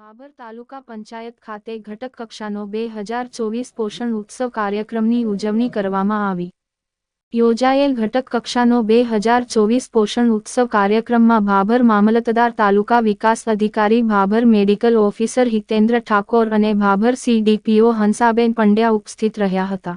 ભાભર તાલુકા પંચાયત ખાતે ઘટક કક્ષાનો બે હજાર ચોવીસ પોષણ ઉત્સવ કાર્યક્રમની ઉજવણી કરવામાં આવી. યોજાયેલ ઘટક કક્ષાનો બે હજાર ચોવીસ પોષણ ઉત્સવ કાર્યક્રમમાં ભાભર મામલતદાર તાલુકા વિકાસ અધિકારી, ભાભર મેડિકલ ઓફિસર હિતેન્દ્ર ઠાકોર અને ભાભર સીડીપીઓ હંસાબેન પંડ્યા ઉપસ્થિત રહ્યા હતા.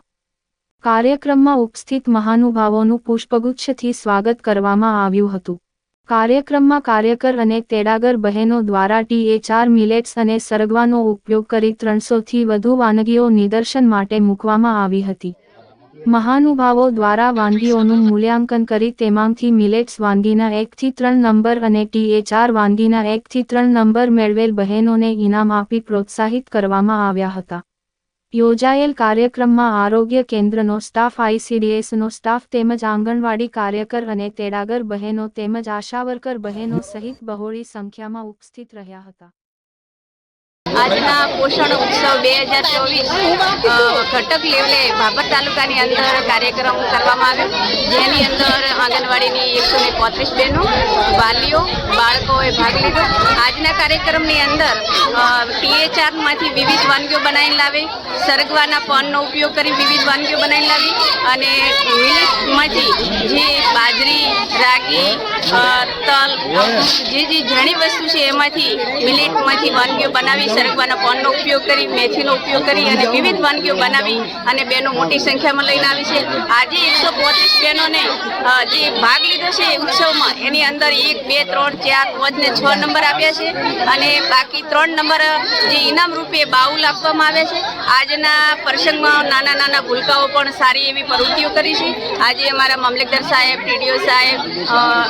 કાર્યક્રમમાં ઉપસ્થિત મહાનુભાવોનું પુષ્પગુચ્છથી સ્વાગત કરવામાં આવ્યું હતું. કાર્યક્રમમાં કાર્યકર અને તેડાગર બહેનો દ્વારા ટીએ ચાર મિલેટ્સ અને સરગવાનો ઉપયોગ કરી ત્રણસોથી વધુ વાનગીઓ નિદર્શન માટે મૂકવામાં આવી હતી. મહાનુભાવો દ્વારા વાનગીઓનું મૂલ્યાંકન કરી તેમાંથી મિલેટ્સ વાનગીના એકથી ત્રણ નંબર અને ટીએ ચાર વાનગીના એકથી ત્રણ નંબર મેળવેલ બહેનોને ઇનામ આપી પ્રોત્સાહિત કરવામાં આવ્યા હતા. યોજાયેલ કાર્યક્રમમાં આરોગ્ય કેન્દ્રનો સ્ટાફ આઈસીડીએસનો સ્ટાફ તેમજ આંગણવાડી કાર્યકર અને તેડાગર બહેનો તેમજ આશાવર્કર બહેનો સહિત બહોળી સંખ્યામાં ઉપસ્થિત રહ્યા હતા. આજના પોષણ ઉત્સવ બે હજાર ચોવીસ ઘટક લેવલે બાબર તાલુકાની અંદર કાર્યક્રમ કરવામાં આવ્યો. જેની અંદર આંગણવાડીની એકસો ને પોત્રીસ બહેનો, વાલીઓ, બાળકોએ ભાગ લીધો. આજના કાર્યક્રમની અંદર ટીએચઆરમાંથી વિવિધ વાનગીઓ બનાવીને લાવી, સરગવાના પાનનો ઉપયોગ કરી વિવિધ વાનગીઓ બનાવીને લાવી અને મિલેટમાંથી જે બાજરી, રાગી તલ, જે જે ઘણી વસ્તુ છે એમાંથી મિલેટમાંથી વાનગીઓ બનાવી, સરગવાના પાનનો ઉપયોગ કરી, મેથીનો ઉપયોગ કરી અને વિવિધ વાનગીઓ બનાવી અને બહેનો મોટી સંખ્યામાં લઈને આવી છે. આજે એકસો પોત્રીસ બહેનોને જે ભાગ લીધો છે ઉત્સવમાં, એની અંદર એક, બે, ત્રણ, ચાર, પાંચ ને છ નંબર આપ્યા છે અને બાકી ત્રણ નંબર, જે ઇનામ રૂપે બાઉલ આપવામાં આવ્યા છે. આજના પ્રસંગમાં નાના નાના ભૂલકાઓ પણ સારી એવી પ્રવૃત્તિઓ કરી છે. આજે અમારા મામલતદાર સાહેબ ટીડીઓ સાહેબ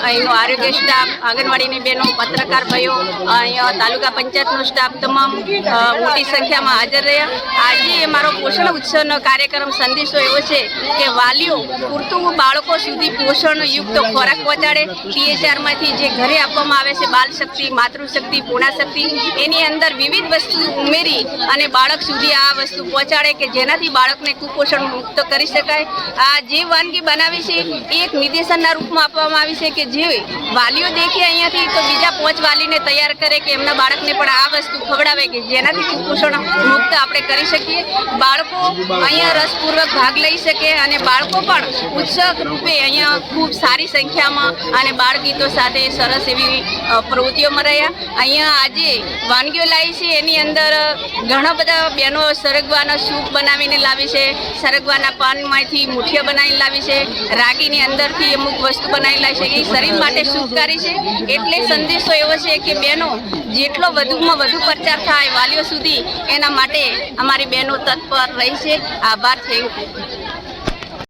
અહીંનો આરોગ્ય સ્ટાફ, આંગણવાડીની બહેનો, પત્રકાર ભાઈઓ અહીંયા તાલુકા પંચાયતનો સ્ટાફ તમામ મોટી સંખ્યામાં હાજર રહ્યા. આજે મારો પોષણ ઉત્સવનો કાર્યક્રમ સંદેશો એવો છે કે વાલીઓ પૂરતું બાળકો સુધી પોષણયુક્ત ખોરાક પહોંચાડે. પીએચઆરમાંથી જે ઘરે આપવામાં આવે છે બાલ શક્તિ માતૃશક્તિ, પૂર્ણાશક્તિ, એની અંદર વિવિધ વસ્તુ ઉમેરી અને બાળક સુધી આ વસ્તુ પહોંચાડે કે જેનાથી બાળકને કુપોષણ મુક્ત કરી શકાય. આ જે વાનગી બનાવી છે એ એક નિર્દેશનના રૂપમાં આપવામાં આવી છે કે જે વાલીઓ દેખે અહીંયાથી તો બીજા પાંચ વાલીને તૈયાર કરે કે એમના બાળકને પણ આ વસ્તુ ખવડાવે કે જેનાથી કુપોષણ મુક્ત આપણે કરી શકીએ. બાળકો અહીંયા રસપૂર્વક ભાગ લઈ શકે અને બાળકો પણ ઉત્સવ રૂપે અહીંયા ખૂબ સારી સંખ્યામાં અને બાળગીતો સાથે સરસ એવી પ્રવૃત્તિઓમાં રહ્યા. અહીંયા આજે વાનગીઓ લાવી છે. એની અંદર ઘણા બધા બહેનો સરગવાના સૂપ બનાવીને લાવી છે. સરગવાના પાનમાંથી મુઠિયા બનાવીને લાવી છે. રાગીની અંદરથી અમુક વસ્તુ બનાવેલા છે એ શરીર માટે શુભકારી છે. એટલે સંદેશો એવો છે કે બહેનો, જેટલો વધુમાં વધુ પ્રચાર થાય વાલીઓ સુધી, એના માટે અમારી બહેનો તત્પર રહી છે. આભાર થેન્ક યુ